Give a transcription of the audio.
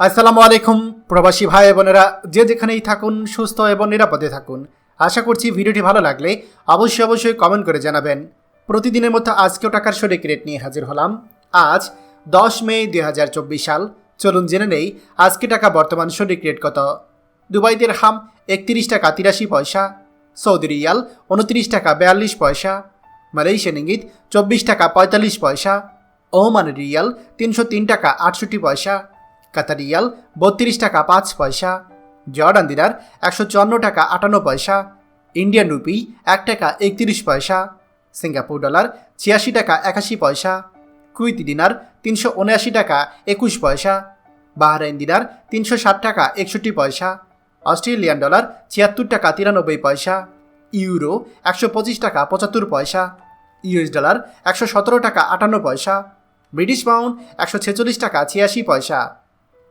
আসসালামু আলাইকুম, প্রবাসী ভাই বোনেরা। যে যেখানেই থাকুন, সুস্থ এবং নিরাপদে থাকুন। আশা করছি ভিডিওটি ভালো লাগলে অবশ্যই অবশ্যই কমেন্ট করে জানাবেন। প্রতিদিনের মতো আজকেও টাকার শরিক রেট নিয়ে হাজির হলাম। আজ দশ মে দুই হাজার চব্বিশ সাল। চলুন জেনে নেই আজকে টাকা বর্তমান শরিক রেট কত। দুবাইদের হাম একত্রিশ টাকা তিরাশি পয়সা, সৌদি রিয়াল উনত্রিশ টাকা বিয়াল্লিশ পয়সা, মালয়েশিয়ান ইঙ্গিত চব্বিশ টাকা পঁয়তাল্লিশ পয়সা, ওমান রিয়াল তিনশো তিন টাকা আটষট্টি পয়সা কাতার রিয়াল বত্রিশ টাকা পাঁচ পয়সা। জর্ডান দিনার একশো চুয়ান্ন টাকা আটান্ন পয়সা। ইন্ডিয়ান রুপি এক টাকা একত্রিশ পয়সা। সিঙ্গাপুর ডলার ছিয়াশি টাকা একাশি পয়সা। কুইতি দিনার তিনশো উনআশি টাকা একুশ পয়সা। বাহরাইন দিনার তিনশো ষাট টাকা একষট্টি পয়সা। অস্ট্রেলিয়ান ডলার ছিয়াত্তর টাকা তিরানব্বই পয়সা। ইউরো একশো পঁচিশ টাকা পঁচাত্তর পয়সা। ইউএস ডলার একশো সতেরো টাকা আটান্ন পয়সা। ব্রিটিশ পাউন্ড একশো ছেচল্লিশ টাকা ছিয়াশি পয়সা।